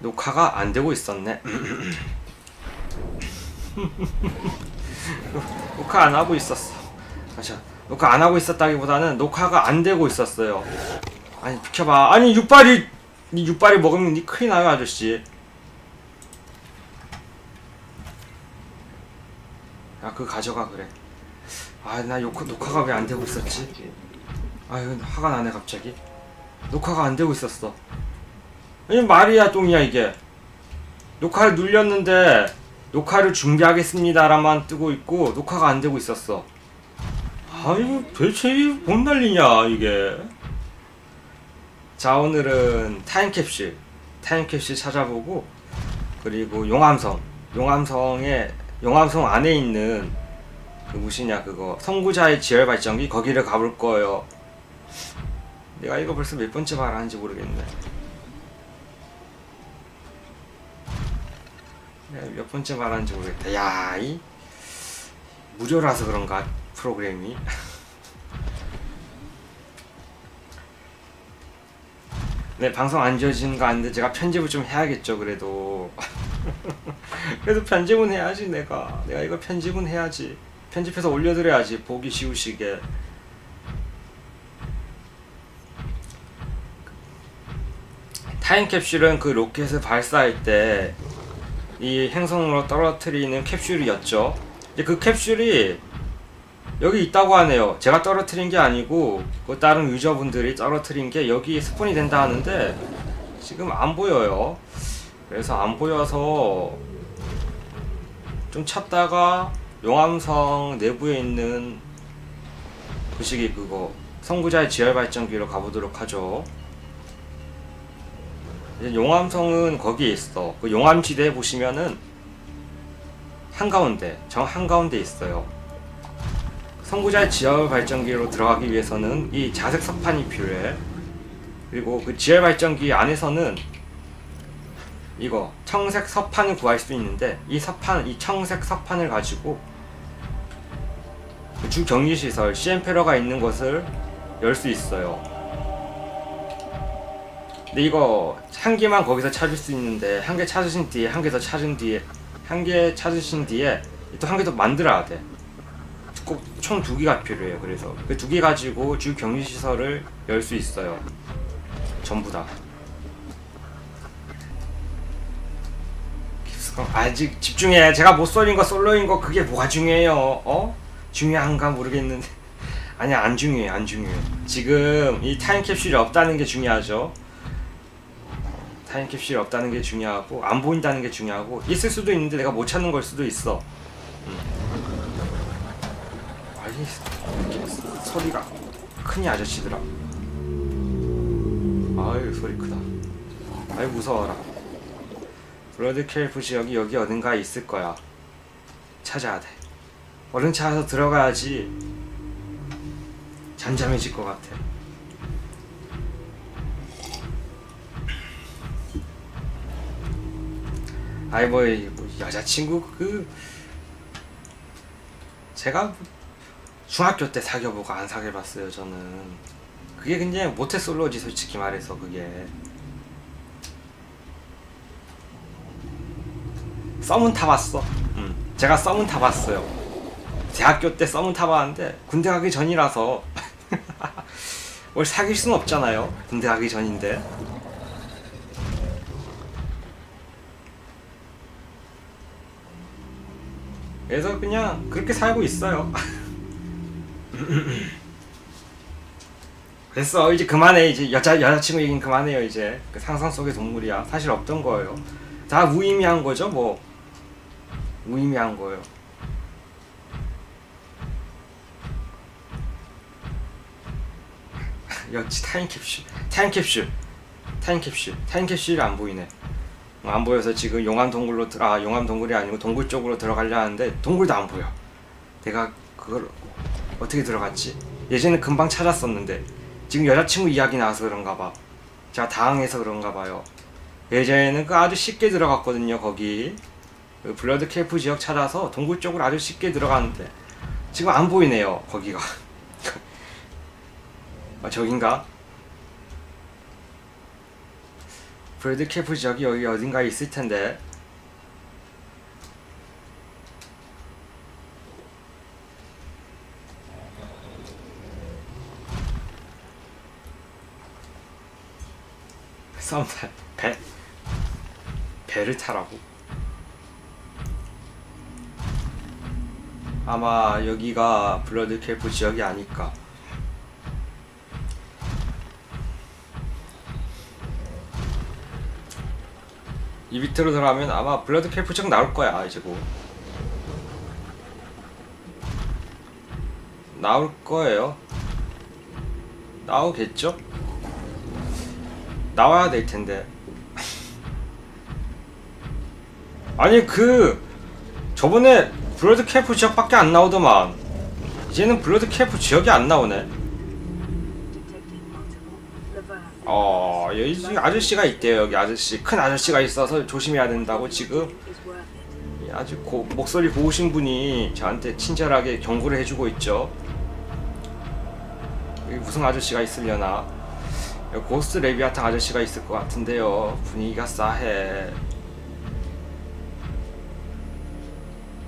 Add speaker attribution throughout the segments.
Speaker 1: 녹화가 안 되고 있었네. 녹화 안 하고 있었어. 다시 녹화 안 하고 있었다기보다는 녹화가 안 되고 있었어요. 아니 비켜봐. 아니 육발이 니 육발이 먹으면 니 큰일 나요 아저씨. 야 그거 가져가 그래. 아 나 녹화가 왜 안 되고 있었지? 아유 화가 나네 갑자기. 녹화가 안 되고 있었어. 아니 말이야 똥이야 이게. 녹화를 눌렸는데 녹화를 준비하겠습니다라만 뜨고 있고 녹화가 안 되고 있었어. 아유 대체 뭔 난리냐 이게. 자 오늘은 타임캡슐 타임캡슐 찾아보고 그리고 용암성 용암성에 용암성 안에 있는 그 무엇이냐 그거 선구자의 지열 발전기 거기를 가볼 거예요. 내가 이거 벌써 몇 번째 말하는지 모르겠네. 몇 번째 말하는지 모르겠다. 야, 이 무료라서 그런가 프로그램이. 네, 방송 안 지어지는 거 아닌데 제가 편집을 좀 해야겠죠, 그래도. 그래도 편집은 해야지, 내가. 내가 이걸 편집은 해야지. 편집해서 올려드려야지, 보기 쉬우시게. 타임캡슐은 그 로켓을 발사할 때 이 행성으로 떨어뜨리는 캡슐이었죠. 이제 그 캡슐이 여기 있다고 하네요. 제가 떨어뜨린 게 아니고 그 다른 유저분들이 떨어뜨린 게 여기 스폰이 된다 하는데 지금 안 보여요. 그래서 안 보여서 좀 찾다가 용암성 내부에 있는 그 시기 그거 성구자의 지열 발전기로 가보도록 하죠. 이제 용암성은 거기에 있어. 그 용암지대 보시면은 한가운데, 정 한가운데 있어요. 성구자의 지열 발전기로 들어가기 위해서는 이 자색 석판이 필요해. 그리고 그 지열 발전기 안에서는 이거 청색 석판을 구할 수 있는데 이 석판, 이 청색 석판을 가지고 그주 격리 시설 CM페러가 있는 것을 열 수 있어요. 근데 이거 한 개만 거기서 찾을 수 있는데 한 개 찾으신 뒤에 한 개 더 찾은 뒤에 한 개 찾으신 뒤에 또 한 개 더 만들어야 돼. 꼭 총 두 개가 필요해요. 그래서 그 두 개 가지고 주 격리 시설을 열 수 있어요. 전부 다. 아직 집중해. 제가 못 쏠린 거 솔로인 거 그게 뭐가 중요해요? 어? 중요한가 모르겠는데. 아니 안 중요해 안 중요해. 지금 이 타임캡슐이 없다는 게 중요하죠. 타임캡슐이 없다는 게 중요하고 안 보인다는 게 중요하고 있을 수도 있는데 내가 못 찾는 걸 수도 있어. 음. 아니 소리가 크니 아저씨들아. 아유 소리 크다. 아유 무서워라. 브러드 켈프 지역이 여기 어딘가에 있을 거야. 찾아야 돼. 얼른 찾아서 들어가야지. 잠잠해질 것 같아. 아이 뭐, 뭐 여자친구 그 제가 중학교 때 사귀어보고 안 사귀어봤어요 저는. 그게 그냥 모태솔로지 솔직히 말해서 그게. 썸은 타봤어. 음, 제가 썸은 타봤어요. 대학교 때 썸은 타봤는데 군대 가기 전이라서 뭘 사귈 수는 없잖아요 군대 가기 전인데 그래서 그냥 그렇게 살고 있어요. 됐어. 이제 그만해. 이제 여자 여자친구 얘기는 그만해요 이제. 그 상상 속의 동물이야. 사실 없던 거예요. 다 무의미한 거죠 뭐. 무의미한 거예요. 역시 타임캡슐. 타임캡슐. 타임캡슐. 타임캡슐이 안 보이네 안 보여서 지금 용암 동굴로 아 용암 동굴이 아니고 동굴 쪽으로 들어가려 하는데 동굴도 안 보여. 내가 그걸 어떻게 들어갔지? 예전에 금방 찾았었는데 지금 여자친구 이야기 나와서 그런가 봐. 제가 당황해서 그런가 봐요. 예전에는 그 아주 쉽게 들어갔거든요 거기 그 블러드 캠프 지역 찾아서 동굴 쪽으로 아주 쉽게 들어갔는데 지금 안 보이네요 거기가. 아 저긴가? 브래드 캠프 지역이 여기 어딘가에 있을 텐데. 배, 배를 타라고? 아마 여기가 블러드 캠프 지역이 아닐까. 이 밑으로 들어가면 아마 블러드 캠프 지역 나올 거야 이제 곧. 나올 거예요. 나오겠죠? 나와야 될 텐데. 아니 그 저번에 블러드 캠프 지역밖에 안 나오더만 이제는 블러드 캠프 지역이 안 나오네. 여기 지금 아저씨가 있대요 여기 아저씨 큰 아저씨가 있어서 조심해야 된다고 지금. 이 아주 고, 목소리 고우신 분이 저한테 친절하게 경고를 해주고 있죠. 여기 무슨 아저씨가 있으려나? 고스트 레비아탕 아저씨가 있을 것 같은데요. 분위기가 싸해.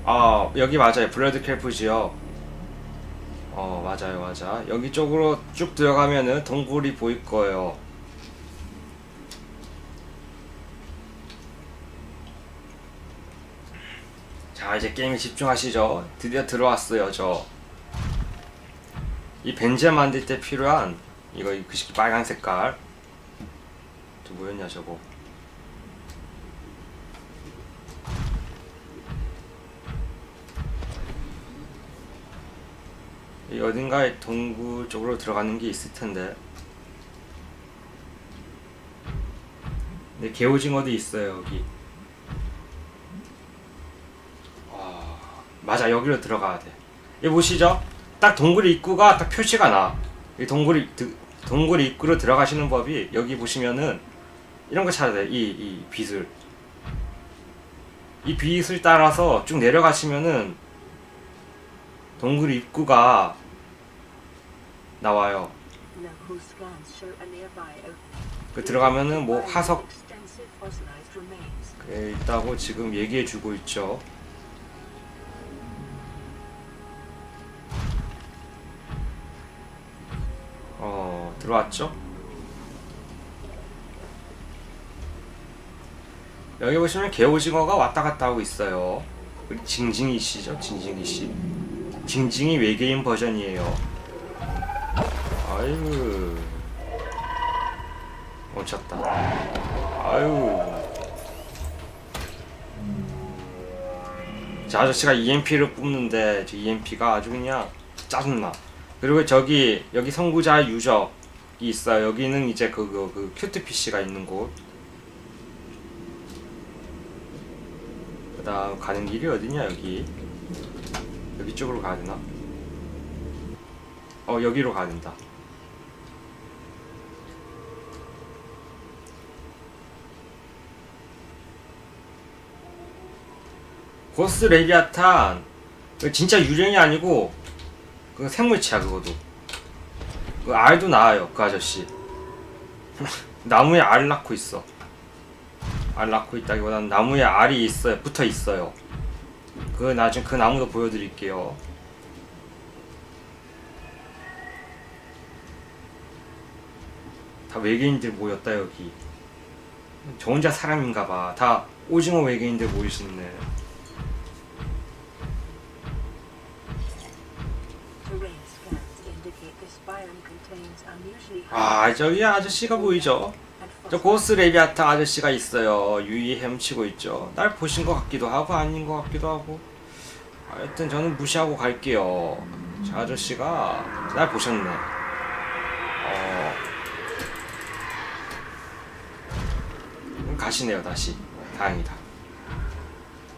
Speaker 1: 아 여기 맞아요. 블러드 캠프지요. 어 맞아요 맞아. 여기 쪽으로 쭉 들어가면은 동굴이 보일 거예요. 자 이제 게임에 집중하시죠. 드디어 들어왔어요 저. 이 벤제 만들 때 필요한 이거 그 시기 빨간 색깔. 저 뭐였냐 저거. 이 어딘가에 동굴 쪽으로 들어가는 게 있을 텐데. 네 개오징어도 있어요 여기 아, 맞아 여기로 들어가야 돼. 이 보시죠? 딱 동굴 입구가 딱 표시가 나. 이 동굴 동굴 입구로 들어가시는 법이 여기 보시면은 이런 거 찾아야 돼. 이, 이 빛을. 이 빛을 따라서 쭉 내려가시면은 동굴 입구가 나와요. 그 들어가면은 뭐 화석. 에 있다고 지금 얘기해 주고 있죠. 들어왔죠? 여기 보시면 개오징어가 왔다 갔다 하고 있어요. 우리 징징이 씨죠, 징징이 씨. 징징이 외계인 버전이에요. 아유. 멈췄다. 아유. 저 아저씨가 EMP를 뿜는데 저 EMP가 아주 그냥 짜증나. 그리고 저기 여기 선구자 유적이 있어요. 여기는 이제 그그 그, 큐트 PC가 있는 곳. 그다음 가는 길이 어디냐 여기. 여기 쪽으로 가야 되나? 어 여기로 가야 된다. 고스 레비아탄 그 진짜 유령이 아니고 그 생물체야 그거도 그 알도 나와요 그 아저씨. 나무에 알 낳고 있어. 알 낳고 있다기보다는 나무에 알이 있어요 붙어 있어요. 그 나중에 그 나무도 보여드릴게요. 다 외계인들 모였다 여기. 저 혼자 사람인가봐. 다 오징어 외계인들 모이시네 아 저기 아저씨가 보이죠? 저 고스 레비아타 아저씨가 있어요. 유이 헤엄치고 있죠. 날 보신 것 같기도 하고 아닌 것 같기도 하고. 하여튼 저는 무시하고 갈게요. 저 아저씨가 날 보셨네. 어. 가시네요 다시. 다행이다.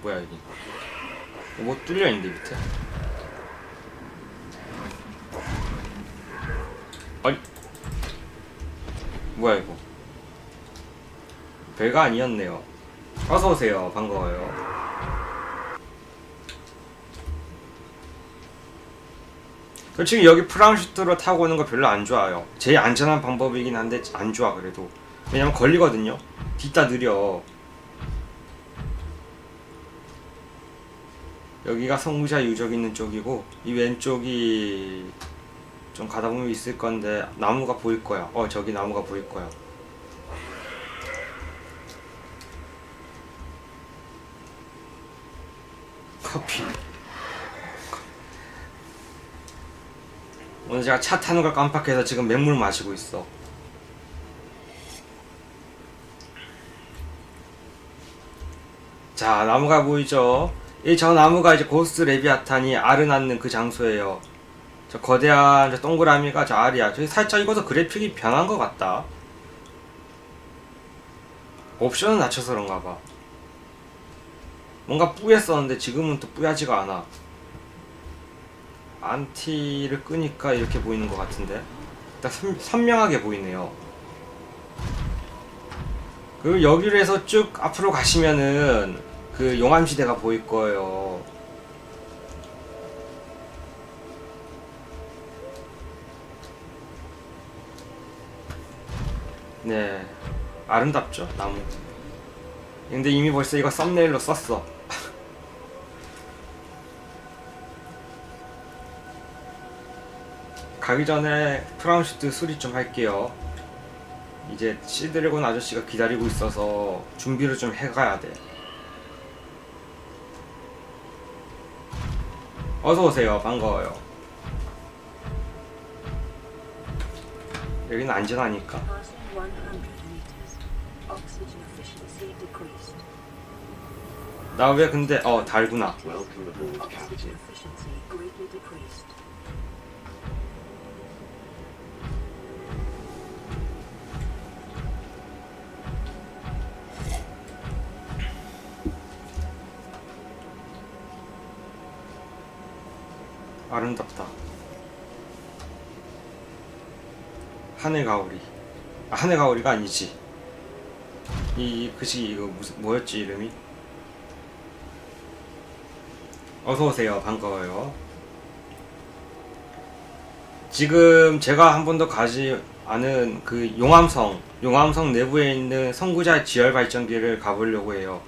Speaker 1: 뭐야 여기? 뭐 뚫려 있는데 밑에? 아니. 뭐야 이거? 별거 아니었네요. 어서 오세요. 반가워요. 솔직히 여기 프랑슈트로 타고 오는 거 별로 안 좋아요. 제일 안전한 방법이긴 한데 안 좋아 그래도. 왜냐면 걸리거든요. 뒤따 느려. 여기가 성부자 유적 있는 쪽이고 이 왼쪽이 좀 가다 보면 있을 건데 나무가 보일 거야. 어 저기 나무가 보일 거야. 커피. 오늘 제가 차 타는 걸 깜빡해서 지금 맹물 마시고 있어. 자, 나무가 보이죠? 이 저 나무가 이제 고스트 레비아탄이 알을 낳는 그 장소예요. 저 거대한 저 동그라미가 저 알이야. 저기 살짝 이것도 그래픽이 변한 것 같다. 옵션을 낮춰서 그런가 봐. 뭔가 뿌였었는데 지금은 또 뿌야지가 않아. 안티를 끄니까 이렇게 보이는 것 같은데 딱 선, 선명하게 보이네요 그리고 여기로 해서 쭉 앞으로 가시면은 그 용암시대가 보일 거예요 네 아름답죠 나무 근데 이미 벌써 이거 썸네일로 썼어 가기 전에 프라운슈트 수리 좀 할게요. 이제 시드래곤 아저씨가 기다리고 있어서 준비를 좀 해가야 돼. 어서 오세요. 반가워요. 여기는 안전하니까. 나 왜 근데 어 달구나. 아름답다. 하늘 가오리. 아, 하늘 가오리가 아니지. 이 그시 이거 무슨 뭐였지 이름이? 어서 오세요. 반가워요. 지금 제가 한 번도 가지 않은 그 용암성, 용암성 내부에 있는 선구자 지열 발전기를 가보려고 해요.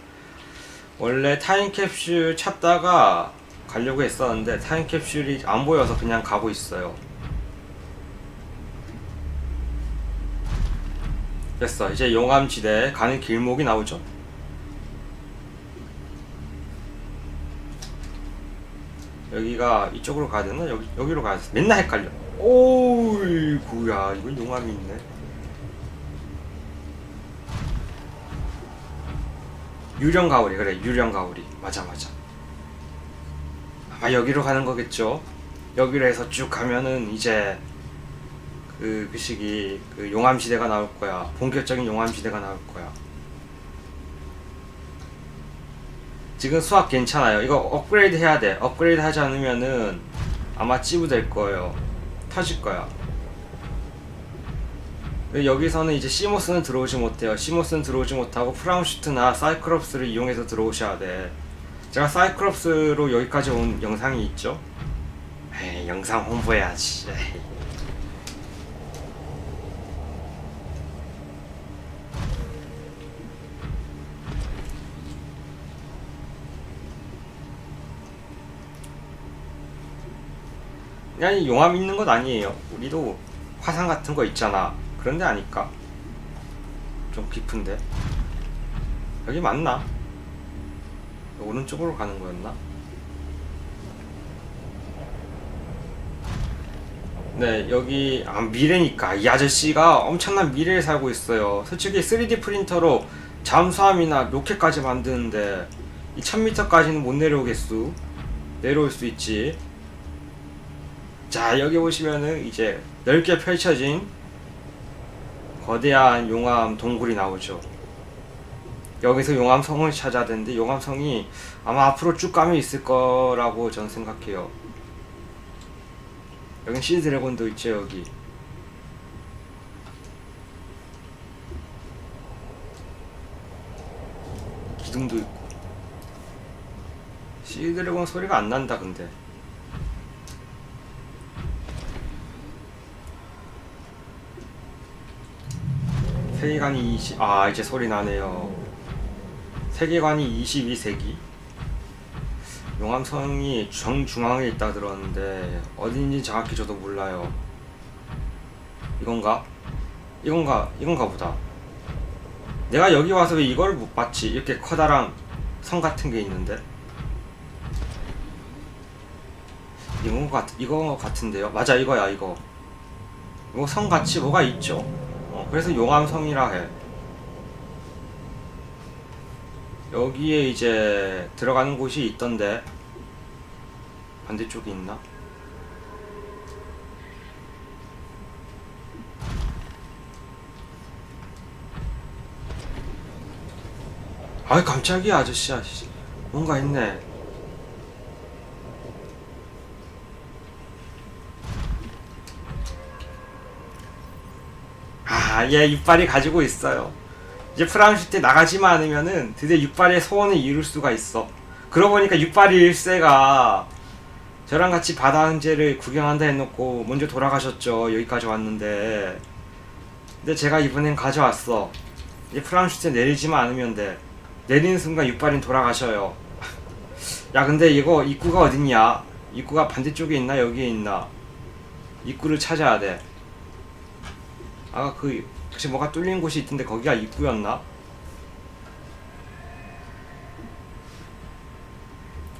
Speaker 1: 원래 타임캡슐 찾다가 가려고 했었는데 타임캡슐이 안 보여서 그냥 가고 있어요. 됐어. 이제 용암지대 가는 길목이 나오죠. 여기가 이쪽으로 가야 되나? 여기 여기로 가야 돼. 맨날 헷갈려. 오이구야, 이건 용암이 있네. 유령 가오리 그래 유령 가오리 맞아 맞아. 아마 여기로 가는 거겠죠. 여기로 해서 쭉 가면은 이제 그, 그 시기 그 용암 시대가 나올 거야. 본격적인 용암 시대가 나올 거야. 지금 수학 괜찮아요. 이거 업그레이드 해야 돼. 업그레이드 하지 않으면은 아마 찌부될 거예요. 터질 거야. 여기서는 이제 시모스는 들어오지 못해요. 시모스는 들어오지 못하고 프라운슈트나 사이클롭스를 이용해서 들어오셔야 돼. 제가 사이클롭스로 여기까지 온 영상이 있죠. 에이, 영상 홍보해야지. 에이. 그냥 용암 있는 것 아니에요. 우리도 화산 같은 거 있잖아. 그런 데 아닐까? 좀 깊은데. 여기 맞나? 오른쪽으로 가는 거였나? 네, 여기 아, 미래니까 이 아저씨가 엄청난 미래에 살고 있어요. 솔직히 3D 프린터로 잠수함이나 로켓까지 만드는데 이 1000m까지는 못 내려오겠수? 내려올 수 있지. 자, 여기 보시면은 이제 넓게 펼쳐진 거대한 용암 동굴이 나오죠. 여기서 용암성을 찾아야 되는데 용암성이 아마 앞으로 쭉 가면 있을 거라고 저는 생각해요. 여긴 시드래곤도 있죠 여기. 기둥도 있고. 시드래곤 소리가 안 난다 근데. 세계관이 20, 아 이제 소리 나네요. 세계관이 22세기. 용암성이 정중앙에 있다 들었는데 어딘지 정확히 저도 몰라요. 이건가? 이건가? 이건가 보다. 내가 여기 와서 왜 이걸 못 봤지? 이렇게 커다란 성 같은 게 있는데. 이거 같 이거 같은데요? 맞아 이거야 이거. 이거 성 같이 뭐가 있죠? 어, 그래서 용암성이라 해. 여기에 이제 들어가는 곳이 있던데 반대쪽에 있나? 아이 깜짝이야 아저씨야 씨. 뭔가 있네 아얘 이빨이 가지고 있어요 이제 프랑시테 나가지만 않으면은 드디어 육발의 소원을 이룰 수가 있어 그러고 보니까 육발이 일세가 저랑 같이 바다 항제를 구경한다 해놓고 먼저 돌아가셨죠 여기까지 왔는데 근데 제가 이번엔 가져왔어 이제 프랑시테 내리지만 않으면 돼 내리는 순간 육발인 돌아가셔요. 야 근데 이거 입구가 어딨냐? 입구가 반대쪽에 있나 여기에 있나? 입구를 찾아야 돼. 아까 그 혹시 뭐가 뚫린 곳이 있던데 거기가 입구였나?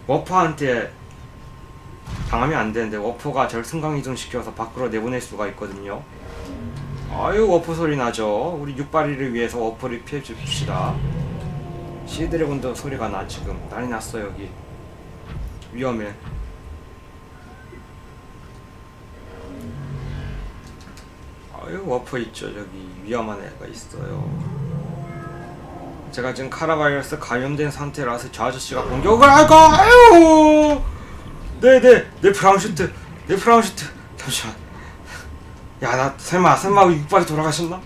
Speaker 1: 워퍼한테 당하면 안 되는데 워퍼가 절 승강 이동 시켜서 밖으로 내보낼 수가 있거든요. 아유 워퍼 소리 나죠. 우리 육발이를 위해서 워퍼를 피해 줍시다. 시드래곤도 소리가 나 지금 난리 났어 여기 위험해 아유 워퍼 있죠. 저기 위험한 애가 있어요. 제가 지금 카라바이러스 감염된 상태라서 저 아저씨가 공격을 할거 아유 네네 내 프라운슈트 내 프라운슈트. 잠시만. 야 나 설마 설마 육발이 돌아가셨나?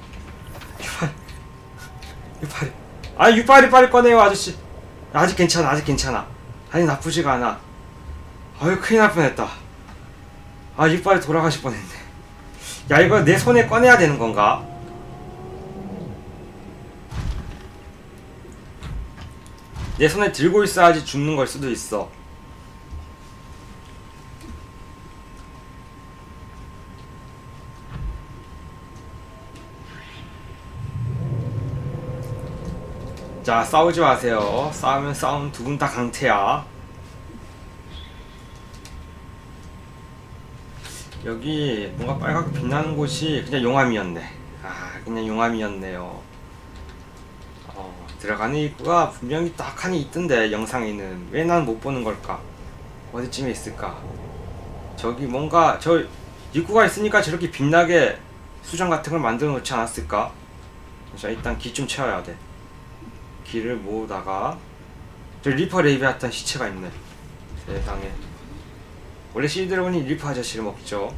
Speaker 1: 육발 육발이. 아 육발이 빨리 꺼내요 아저씨. 아직 괜찮아 아직 괜찮아. 아니 나쁘지가 않아. 아유 큰일 날 뻔했다. 아 육발이 돌아가실 뻔했네 야 이거 내 손에 꺼내야 되는 건가? 내 손에 들고 있어야지 죽는 걸 수도 있어. 자 싸우지 마세요. 싸우면 싸움 두 분 다 강태야 여기 뭔가 빨갛게 빛나는 곳이 그냥 용암이었네. 아 그냥 용암이었네요. 어, 들어가는 입구가 분명히 딱 하니 있던데 영상에는. 왜 난 못 보는 걸까? 어디쯤에 있을까? 저기 뭔가 저 입구가 있으니까 저렇게 빛나게 수정 같은 걸 만들어 놓지 않았을까? 자 일단 기 좀 채워야 돼. 길을 모으다가 저 리퍼 레이비아탄 시체가 있네. 세상에 원래 시드래곤이 리퍼 아저씨를 먹죠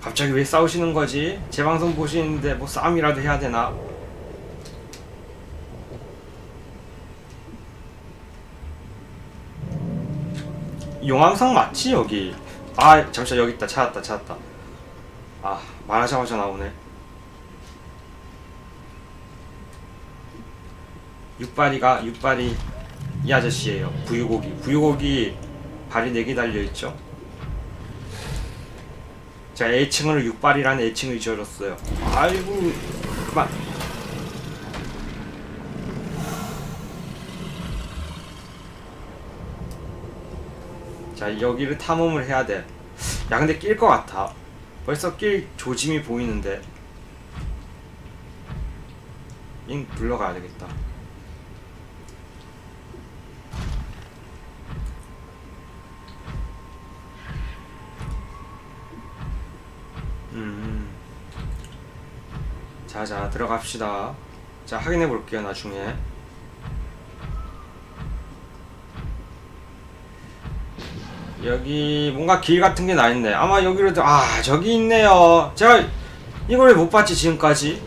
Speaker 1: 갑자기 왜 싸우시는 거지? 제 방송 보시는데 뭐 싸움이라도 해야 되나? 용암성 맞지 여기? 아 잠시만 여기 있다 찾았다 찾았다 아 말하자마자 나오네 육발이가 육발이 이 아저씨예요 부유고기 부유고기 발이 4개 달려 있죠 제가 애칭을 육발이라는 애칭을 지어줬어요 아이고 그만 자 여기를 탐험을 해야 돼. 야 근데 낄 것 같아. 벌써 낄 조짐이 보이는데. 잉 불러가야 되겠다. 음. 자자 들어갑시다. 자 확인해 볼게요 나중에. 여기 뭔가 길 같은 게 나 있네. 아마 여기로도 아 저기 있네요. 제가 이걸 왜못 봤지 지금까지?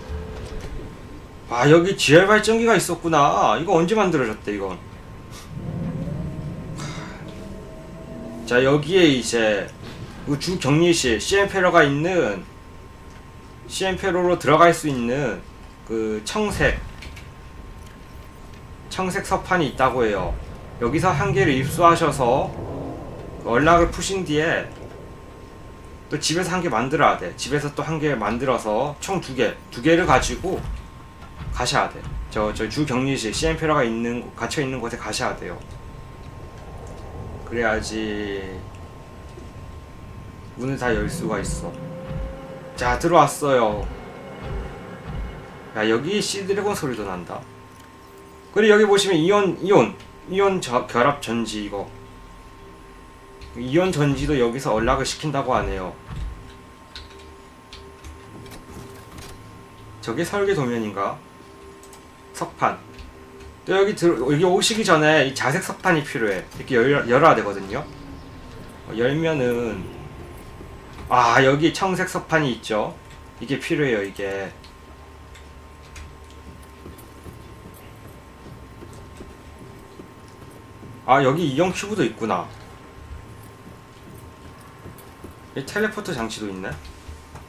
Speaker 1: 아 여기 GR 발전기가 있었구나. 이거 언제 만들어졌대 이건? 자 여기에 이제 그 주 격리실 CM페러가 있는 CM페러로 들어갈 수 있는 그 청색 청색 서판이 있다고 해요. 여기서 한 개를 입수하셔서 그 연락을 푸신 뒤에 또 집에서 한 개 만들어야 돼. 집에서 또 한 개 만들어서 총 두 개, 두 개를 가지고 가셔야 돼. 저 저주 격리실 CM페러가 있는 곳- 갇혀 있는 곳에 가셔야 돼요. 그래야지 문을 다 열 수가 있어. 자 들어왔어요. 야 여기 시드래곤 소리도 난다. 그리고 여기 보시면 이온 이온 이온 저, 결합 전지 이거 이온 전지도 여기서 연락을 시킨다고 하네요. 저게 설계 도면인가? 석판. 또 여기 들 여기 오시기 전에 이 자색 석판이 필요해. 이렇게 열, 열어야 되거든요. 어, 열면은 아 여기 청색 석판이 있죠. 이게 필요해요. 이게 아 여기 이용 큐브도 있구나. 이 텔레포트 장치도 있네.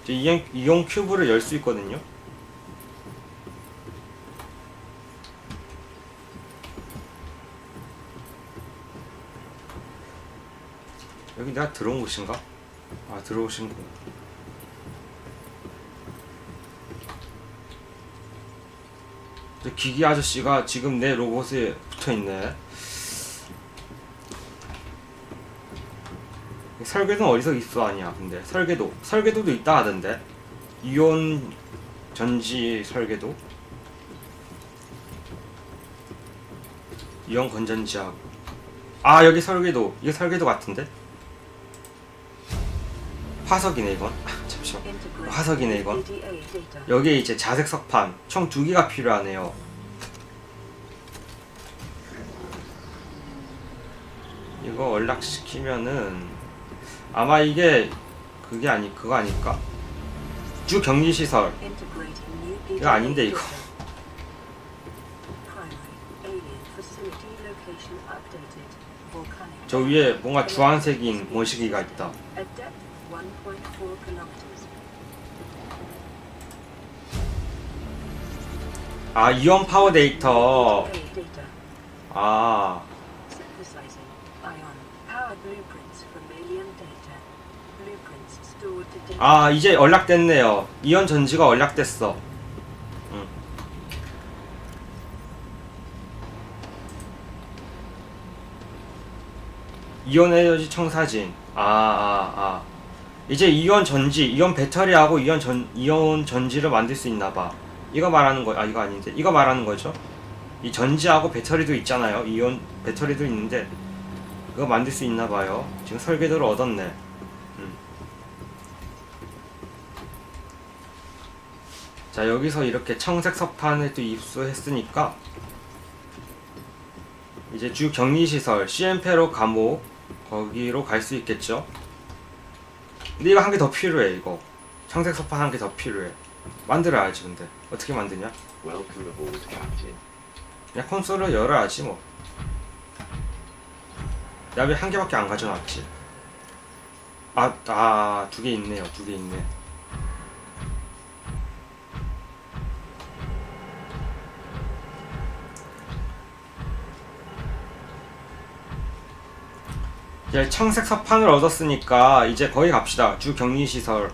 Speaker 1: 저 이용, 이용 큐브를 열 수 있거든요. 여기 내가 들어온 곳인가? 아 들어오신 곳. 저 기기 아저씨가 지금 내 로봇에 붙어 있네. 설계도는 어디서 있어? 아니야 근데. 설계도 설계도도 있다 하던데. 이온 전지 설계도? 이온 건전지하고. 아 여기 설계도 이게 설계도 같은데 화석이네 이건 아, 잠시만 화석이네 이건. 여기에 이제 자색 석판 총 두 개가 필요하네요. 이거 연락시키면은 아마 이게 그게 아니 그거 아닐까? 주 격리 시설
Speaker 2: Integrating new
Speaker 1: 이거 아닌데 이거. 저 위에 뭔가 주황색인 모시기가 있다.
Speaker 2: At depth 1.4 kilometers.
Speaker 1: 아 이온 파워 데이터. 아
Speaker 2: Synthesizing ion power blueprints from alien data. Blueprints stored to data.
Speaker 1: 아 이제 연락됐네요. 이온 전지가 연락됐어. 응. 이온 에너지 청사진. 아, 아, 아. 이제 이온 전지, 이온 배터리하고 이온 전, 이온 전지를 만들 수 있나 봐. 이거 말하는 거, 아, 이거 아닌데. 이거 말하는 거죠? 이 전지하고 배터리도 있잖아요. 이온 배터리도 있는데. 그거 만들 수 있나 봐요. 지금 설계도를 얻었네. 음. 자 여기서 이렇게 청색 석판을 또 입수했으니까 이제 주 격리시설 CM페로 감옥 거기로 갈 수 있겠죠 근데 이거 한 개 더 필요해 이거. 청색 석판 한개 더 필요해. 만들어야지 근데. 어떻게 만드냐?
Speaker 3: Captain.
Speaker 1: 그냥 콘솔을 열어야지 뭐. 왜한 개밖에 안 가져놨지? 아, 아아두 개 있네요 두 개 있네 이제 청색 석판을 얻었으니까 이제 거기 갑시다. 주 격리 시설.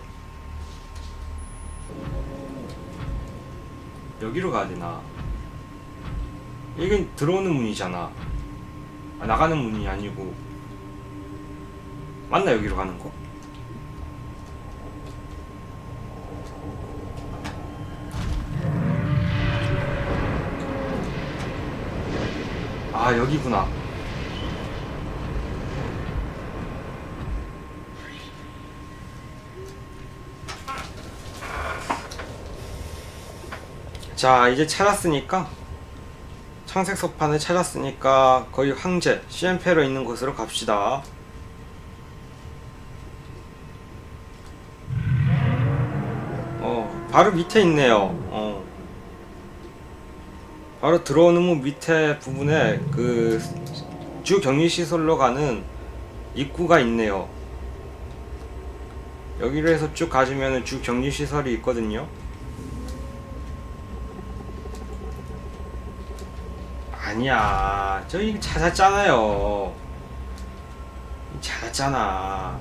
Speaker 1: 여기로 가야 되나? 이건 들어오는 문이잖아. 아, 나가는 문이 아니고. 맞나 여기로 가는 거? 아 여기구나. 자 이제 찾았으니까 청색 석판을 찾았으니까 거의 황제 CM페로 있는 곳으로 갑시다 어 바로 밑에 있네요 어 바로 들어오는 문 밑에 부분에 그주 격리 시설로 가는 입구가 있네요. 여기로 해서 쭉 가주면은 주 격리 시설이 있거든요. 아니야, 저희 찾았잖아요. 찾았잖아.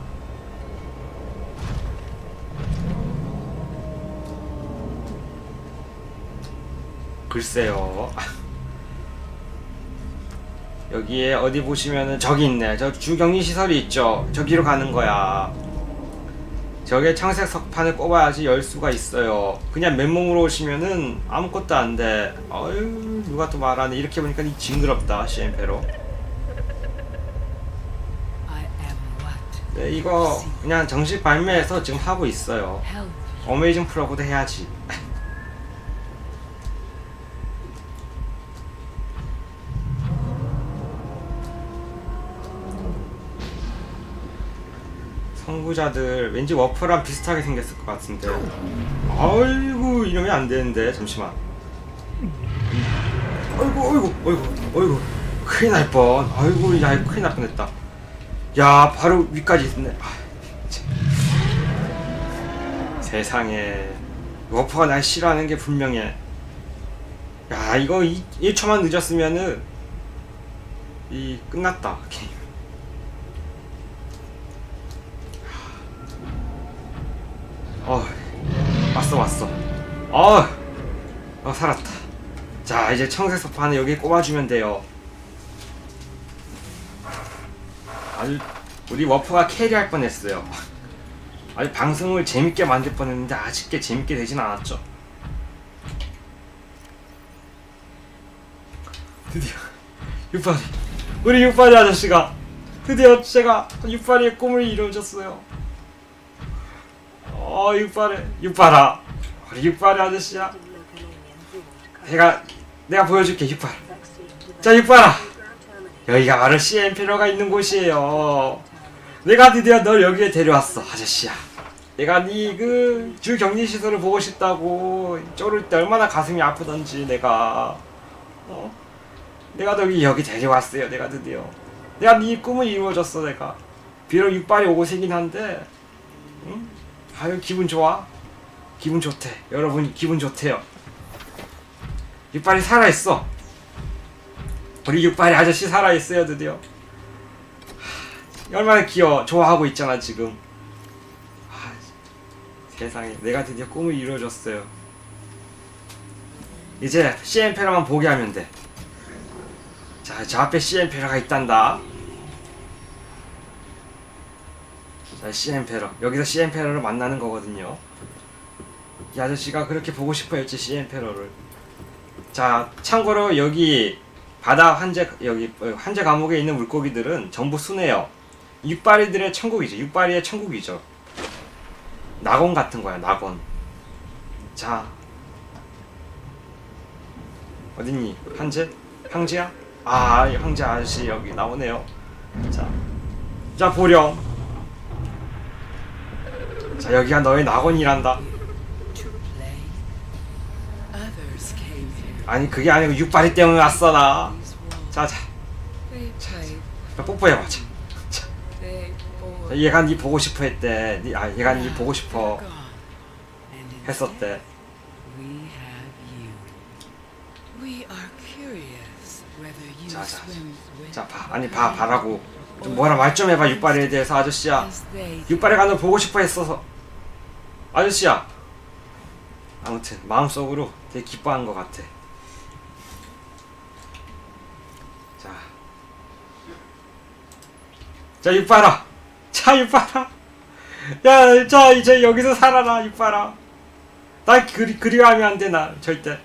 Speaker 1: 글쎄요. 여기에 어디 보시면은 저기 있네. 저 주격리 시설이 있죠. 저기로 가는 거야. 저게 창색 석판을 꼽아야지 열 수가 있어요. 그냥 맨몸으로 오시면은 아무것도 안 돼. 어휴, 누가 또 말하네. 이렇게 보니까 이 징그럽다, CM페로. 네, 이거 그냥 정식 발매해서 지금 하고 있어요. 어메이징 프로그도 해야지. 선구자들 왠지 워프랑 비슷하게 생겼을 것 같은데. 아이고 이러면 안 되는데 잠시만. 아이고 아이고 아이고 아이고 큰일 날 뻔. 아이고 야 큰일 날 뻔했다. 야 바로 위까지 있네. 아, 참. 세상에 워퍼가 날 싫어하는 게 분명해. 야 이거 1초만 늦었으면은 이 끝났다 게임. 어 왔어 왔어. 어, 어 살았다. 자 이제 청색 소파는 여기 꼽아주면 돼요. 아주 우리 워퍼가 캐리할 뻔했어요. 아주 방송을 재밌게 만들 뻔했는데 아쉽게 재밌게 되진 않았죠. 드디어 육발이 우리 육발이 아저씨가 드디어 제가 육발이의 꿈을 이루어졌어요. 어 육발이 우리 육발이 아저씨야. 내가 내가 보여줄게 육발. 자 육발아 여기가 바로 CMP로가 있는 곳이에요. 내가 드디어 널 여기에 데려왔어 아저씨야 내가 네그 주 격리 시설을 보고 싶다고 쫄을 때 얼마나 가슴이 아프던지 내가 어? 내가 너 여기 데려왔어요 내가 드디어 내가 네 꿈을 이루어졌어 내가 비록 육발이 오고 세긴 한데 응? 아유 기분 좋아 기분 좋대. 여러분 기분 좋대요. 육발이 살아있어. 우리 육발이 아저씨 살아있어요 드디어. 얼마나 귀여워. 좋아하고 있잖아 지금. 아, 세상에. 내가 드디어 꿈을 이루어졌어요. 이제 CM페라만 보게 하면 돼 자 저 앞에 CM페라가 있단다. 자 CM페라. 여기서 CM페라를 만나는 거거든요 이 아저씨가 그렇게 보고 싶어 했지 CM페라를 자 참고로 여기 바다 환제 여기 어, 환제 감옥에 있는 물고기들은 전부 순해요 육바리들의 천국이죠. 육바리의 천국이죠. 낙원 같은 거야, 낙원. 자. 어딨니? 황제? 황제야? 아, 이 황제 아저씨 여기 나오네요. 자. 자, 보렴. 자, 여기가 너의 낙원이란다. 아니, 그게 아니고 육바리 때문에 왔어, 나.
Speaker 4: Walls.
Speaker 1: 자, 뽀뽀해봐, 자. 자, 얘가 니 보고 싶어 했대. 니, 아, 얘가 니 보고 싶어 했었대.
Speaker 4: We have you. We are curious whether you
Speaker 1: 자, 자,
Speaker 4: swim with
Speaker 1: 자, 봐. 아니, 봐, 봐라고. 좀 뭐라 말 좀 해봐, 육바리에 대해서, 아저씨야. 육발에 가는 보고 싶어 했어서 아저씨야 아무튼 마음속으로 되게 기뻐한 것 같아 자, 자 육발아. 자 육발아. 야자 이제 여기서 살아라 육발아. 나 그리, 그리워하면 안돼 나 절대